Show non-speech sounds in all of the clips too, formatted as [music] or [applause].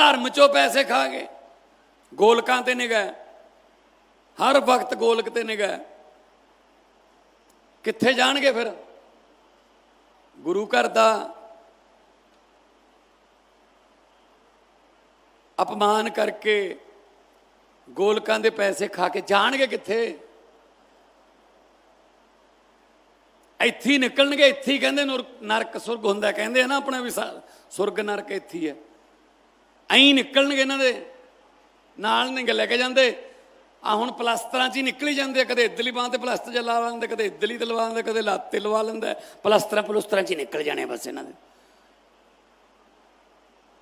ਧਰਮ ਚੋਂ ਪੈਸੇ ਖਾ ਗਏ। ਗੋਲਕਾਂ ਤੇ ਨਿਗਾਹ। ਹਰ ਵਕਤ ਗੋਲਕ ਤੇ ਨਿਗਾਹ। ਕਿੱਥੇ ਜਾਣਗੇ ਫਿਰ? ਗੁਰੂ ਘਰ ਦਾ ਅਪਮਾਨ ਕਰਕੇ ਗੋਲਕਾਂ ਦੇ ਪੈਸੇ ਖਾ ਕੇ ਜਾਣਗੇ ਕਿੱਥੇ? ਇੱਥੇ ਨਿਕਲਣਗੇ, ਇੱਥੇ ਹੀ ਕਹਿੰਦੇ ਨੁਰ- ਨਰਕ ਸੁਰਗ ਹੁੰਦਾ। ਕਹਿੰਦੇ ਨਾ ਆਪਣਾ ਵੀ ਸੁਰਗ ਨਰਕ ਇੱਥੇ ਹੀ ਹੈ। ਐਂ ਨਿਕਲਣਗੇ ਇਹਨਾਂ ਦੇ। ਨਾਲ ਨਹੀਂ ਲੈ ਕੇ ਜਾਂਦੇ। ਆ ਹੁਣ ਪਲਸਤਰਾਂ 'ਚ ਹੀ ਨਿਕਲੀ ਜਾਂਦੇ ਕਦੇ ਇੱਧਰਲੀ ਬਾਂਹ ਤੇ ਪਲਸਤਰ ਜਿਹਾ ਲਾ ਲੈਂਦੇ, ਕਦੇ ਇੱਧਰਲੀ ਤੇ ਲਵਾ ਲੈਂਦੇ, ਕਦੇ ਲੱਤ ਤੇ ਲਵਾ ਲੈਂਦਾ। ਪਲਸਤਰਾਂ ਪਲਸਤਰਾਂ 'ਚ ਹੀ ਨਿਕਲ ਜਾਣੇ ਬਸ ਇਹਨਾਂ ਦੇ।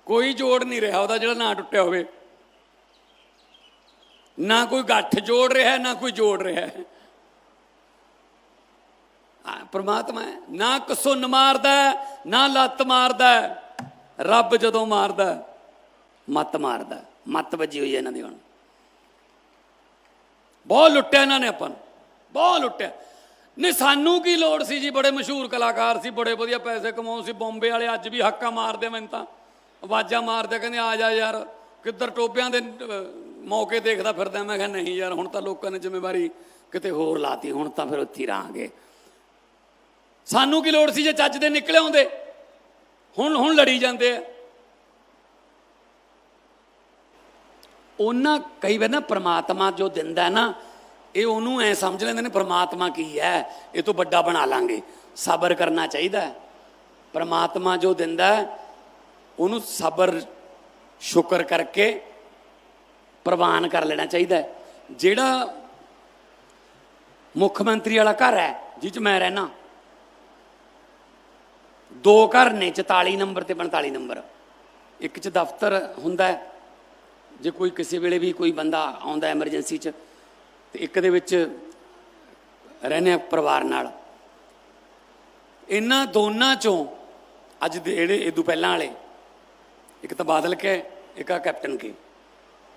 ਕੋਈ ਜੋੜ ਨਹੀਂ ਰਿਹਾ ਉਹਦਾ ਜਿਹੜਾ ਨਾ ਟੁੱਟਿਆ ਹੋਵੇ। ਨਾ ਕੋਈ ਗੱਠ ਜੋੜ ਰਿਹਾ, ਨਾ ਕੋਈ ਜੋੜ ਰਿਹਾ। ਪਰਮਾਤਮਾ ਨਾ ਕਸੁੰਨ ਮਾਰਦਾ, ਨਾ ਲੱਤ ਮਾਰਦਾ, ਰੱਬ ਜਦੋਂ ਮਾਰਦਾ। ਮੱਤ ਮਾਰਦਾ, ਮੱਤ ਵੱਜੀ ਹੋਈ ਹੈ ਇਹਨਾਂ ਦੀ ਹੁਣ। ਬਹੁਤ ਲੁੱਟਿਆ ਇਹਨਾਂ ਨੇ ਆਪਾਂ ਨੂੰ, ਬਹੁਤ ਲੁੱਟਿਆ। ਨਹੀਂ, ਸਾਨੂੰ ਕੀ ਲੋੜ ਸੀ ਜੀ? ਬੜੇ ਮਸ਼ਹੂਰ ਕਲਾਕਾਰ ਸੀ, ਬੜੇ ਵਧੀਆ ਪੈਸੇ ਕਮਾਉਣ ਸੀ, ਬੰਬੇ ਵਾਲੇ ਅੱਜ ਵੀ ਹੱਕਾ ਮਾਰਦੇ ਮੈਨੂੰ ਤਾਂ। ਆਵਾਜ਼ਾਂ ਮਾਰਦੇ ਕਹਿੰਦੇ, ਆ ਜਾ ਯਾਰ, ਕਿੱਧਰ ਟੋਬਿਆਂ ਦੇ ਮੌਕੇ ਦੇਖਦਾ ਫਿਰਦਾ? ਮੈਂ ਕਿਹਾ, ਨਹੀਂ ਯਾਰ, ਹੁਣ ਤਾਂ ਲੋਕਾਂ ਨੇ ਜ਼ਿੰਮੇਵਾਰੀ ਕਿਤੇ ਹੋਰ ਲਾਤੀ, ਹੁਣ ਤਾਂ ਫਿਰ ਉੱਥੇ ਹੀ ਰਹਾਂਗੇ। ਸਾਨੂੰ ਕੀ ਲੋੜ ਸੀ ਜੇ ਚੱਜ ਦੇ ਨਿਕਲੇ ਆਉਂਦੇ? ਹੁਣ ਹੁਣ ਲੜੀ ਜਾਂਦੇ ਆ। ਉਹਨਾਂ ਕਈ ਵਾਰ ਨਾ ਪ੍ਰਮਾਤਮਾ ਜੋ ਦਿੰਦਾ ਨਾ, ਇਹ ਉਹਨੂੰ ਐ ਸਮਝ ਲੈਂਦੇ ਨੇ ਪ੍ਰਮਾਤਮਾ ਕੀ ਹੈ, ਇਹ ਤੋਂ ਵੱਡਾ ਬਣਾ ਲਾਂਗੇ। ਸਬਰ ਕਰਨਾ ਚਾਹੀਦਾ ਹੈ। ਪ੍ਰਮਾਤਮਾ ਜੋ ਦਿੰਦਾ ਉਹਨੂੰ ਸਬਰ, ਸ਼ੁਕਰ ਕਰਕੇ ਪ੍ਰਵਾਨ ਕਰ ਲੈਣਾ ਚਾਹੀਦਾ ਜਿਹੜਾ ਮੁੱਖ ਮੰਤਰੀ ਵਾਲਾ ਘਰ ਹੈ, ਜਿਹ 'ਚ ਮੈਂ ਰਹਿਣਾ ਦੋ ਘਰ ਨੇ 44 ਨੰਬਰ ਤੇ 45 ਨੰਬਰ। ਇੱਕ 'ਚ ਦਫ਼ਤਰ ਹੁੰਦਾ ਹੈ ਜੇ ਕੋਈ ਕਿਸੇ ਵੇਲੇ ਵੀ ਕੋਈ ਬੰਦਾ ਆਉਂਦਾ ਐਮਰਜੈਂਸੀ 'ਚ, ਤੇ ਇੱਕ ਦੇ ਵਿੱਚ ਰਹਿੰਦੇ ਆ ਪਰਿਵਾਰ ਨਾਲ। ਇਹਨਾਂ ਦੋਨਾਂ ਚੋਂ ਅੱਜ ਦੇ ਜਿਹੜੇ ਇਦੋਂ ਪਹਿਲਾਂ ਵਾਲੇ, ਇੱਕ ਤਾਂ ਬਾਦਲ ਕੇ, ਇੱਕ ਆ ਕੈਪਟਨ ਕੇ।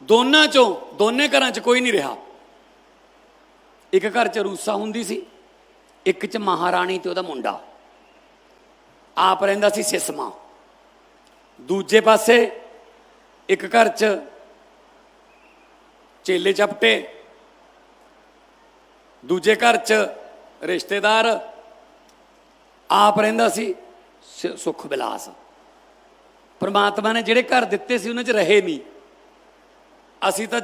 ਦੋਨਾਂ ਚੋਂ, ਦੋਨੇ ਘਰਾਂ 'ਚ ਕੋਈ ਨਹੀਂ ਰਿਹਾ। ਇੱਕ ਘਰ 'ਚ ਰੂਸਾ ਹੁੰਦੀ ਸੀ, ਇੱਕ 'ਚ ਮਹਾਰਾਣੀ ਤੇ ਉਹਦਾ ਮੁੰਡਾ। ਆਪ ਰਹਿੰਦਾ ਸੀ ਸਿਸਮਾ। ਦੂਜੇ ਪਾਸੇ ਇੱਕ ਘਰ 'ਚ ਚੇਲੇ ਚਪਟੇ। ਦੂਜੇ ਘਰ 'ਚ ਰਿਸ਼ਤੇਦਾਰ। ਆਪ ਰਹਿੰਦਾ ਸੀ, ਸ- ਸੁਖ ਬਿਲਾਸ। ਪਰਮਾਤਮਾ ਨੇ ਜਿਹੜੇ ਘਰ ਦਿੱਤੇ ਸੀ, ਉਹਨਾਂ 'ਚ ਰਹੇ ਨਹੀਂ ਅਸੀਂ ਤਾਂ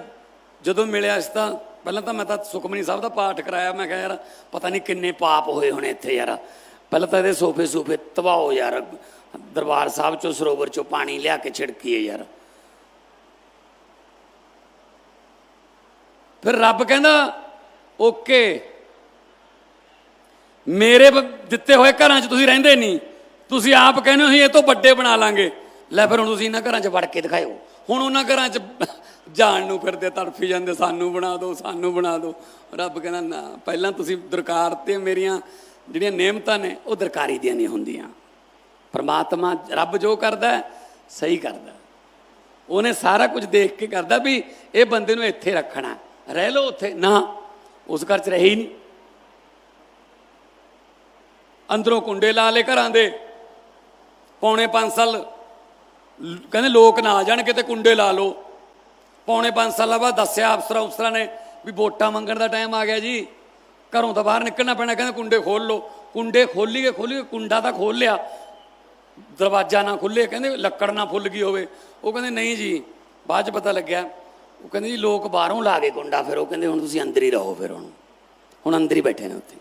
ਜਦੋਂ ਮਿਲਿਆ ਸੀ ਤਾਂ, ਪਹਿਲਾਂ ਤਾਂ ਮੈਂ ਤਾਂ ਸੁਖਮਨੀ ਸਾਹਿਬ ਦਾ ਪਾਠ ਕਰਾਇਆ, ਮੈਂ ਕਿਹਾ ਯਾਰ, ਪਤਾ ਨਹੀਂ ਕਿੰਨੇ ਪਾਪ ਹੋਏ ਹੋਣੇ ਇੱਥੇ ਯਾਰ। ਪਹਿਲਾਂ ਤਾਂ ਇਹਦੇ ਸੋਫੇ ਸੂਫੇ ਤਬਾਓ ਯਾਰ। ਦਰਬਾਰ ਸਾਹਿਬ ਚੋਂ ਸਰੋਵਰ ਚੋਂ ਪਾਣੀ ਲਿਆ ਕੇ ਛਿੜਕੀਏ ਯਾਰ। ਫਿਰ ਰੱਬ ਕਹਿੰਦਾ, ਓਕੇ, ਮੇਰੇ ਦਿੱਤੇ ਹੋਏ ਘਰਾਂ 'ਚ ਤੁਸੀਂ ਰਹਿੰਦੇ ਨਹੀਂ, ਤੁਸੀਂ ਆਪ ਕਹਿੰਦੇ ਹੋ ਅਸੀਂ ਇਹ ਤੋਂ ਵੱਡੇ ਬਣਾ ਲਾਂਗੇ। ਲੈ ਫਿਰ ਹੁਣ ਤੁਸੀਂ ਇਹਨਾਂ ਘਰਾਂ 'ਚ ਵੜ ਕੇ ਦਿਖਾਇਓ। ਹੁਣ ਉਹਨਾਂ ਘਰਾਂ 'ਚ [laughs] ਜਾਣ ਨੂੰ ਫਿਰਦੇ, ਤੜਫੀ ਜਾਂਦੇ, ਸਾਨੂੰ ਬਣਾ ਦਿਓ, ਸਾਨੂੰ ਬਣਾ ਦਿਓ। ਰੱਬ ਕਹਿੰਦਾ, ਨਾ, ਪਹਿਲਾਂ ਤੁਸੀਂ ਦਰਕਾਰ ਤੇ ਮੇਰੀਆਂ ਜਿਹੜੀਆਂ ਨਿਯਮਤਾਂ ਨੇ, ਉਹ ਦਰਕਾਰੀ ਦੀਆਂ ਨਹੀਂ ਹੁੰਦੀਆਂ। ਪਰਮਾਤਮਾ ਰੱਬ ਜੋ ਕਰਦਾ, ਸਹੀ ਕਰਦਾ। ਉਹਨੇ ਸਾਰਾ ਕੁਝ ਦੇਖ ਕੇ ਕਰਦਾ ਵੀ ਇਹ ਬੰਦੇ ਨੂੰ ਇੱਥੇ ਰੱਖਣਾ। ਰਹਿ ਲਓ ਉੱਥੇ। ਨਾ, ਉਸ ਘਰ 'ਚ ਰਹੇ ਹੀ ਨਹੀਂ। ਅੰਦਰੋਂ ਕੁੰਡੇ ਲਾ ਲੇ ਘਰਾਂ ਦੇ। ਪੌਣੇ 5 ਸਾਲ, ਕਹਿੰਦੇ ਲੋਕ ਨਾ ਆ ਜਾਣ, ਕਿਤੇ ਕੁੰਡੇ ਲਾ ਲਓ। ਪੌਣੇ 5 ਸਾਲਾਂ ਬਾਅਦ ਦੱਸਿਆ ਅਫਸਰਾਂ ਅਫਸਰਾਂ ਨੇ ਵੀ ਵੋਟਾਂ ਮੰਗਣ ਦਾ ਟਾਈਮ ਆ ਗਿਆ ਜੀ। ਘਰੋਂ ਤਾਂ ਬਾਹਰ ਨਿਕਲਣਾ ਪੈਣਾ, ਕਹਿੰਦੇ ਕੁੰਡੇ ਖੋਲ ਲਓ। ਕੁੰਡੇ ਖੋਲੀਏ ਖੋਲੀਏ ਕੁੰਡਾ ਤਾਂ ਖੋਲ ਲਿਆ। ਦਰਵਾਜ਼ਾ ਨਾ ਖੁੱਲੇ ਕਹਿੰਦੇ ਲੱਕੜ ਨਾ ਫੁੱਲ ਗਈ ਹੋਵੇ। ਉਹ ਕਹਿੰਦੇ ਨਹੀਂ ਜੀ, ਬਾਅਦ ਚ ਪਤਾ ਲੱਗਿਆ। ਉਹ ਕਹਿੰਦੇ ਜੀ ਲੋਕ ਬਾਹਰੋਂ ਲਾ ਕੇ ਕੁੰਡਾ ਫਿਰ ਉਹ ਕਹਿੰਦੇ ਹੁਣ ਤੁਸੀਂ ਅੰਦਰ ਹੀ ਰਹੋ ਫਿਰ ਹੁਣ। ਹੁਣ ਅੰਦਰ ਹੀ ਬੈਠੇ ਨੇ ਉੱਥੇ।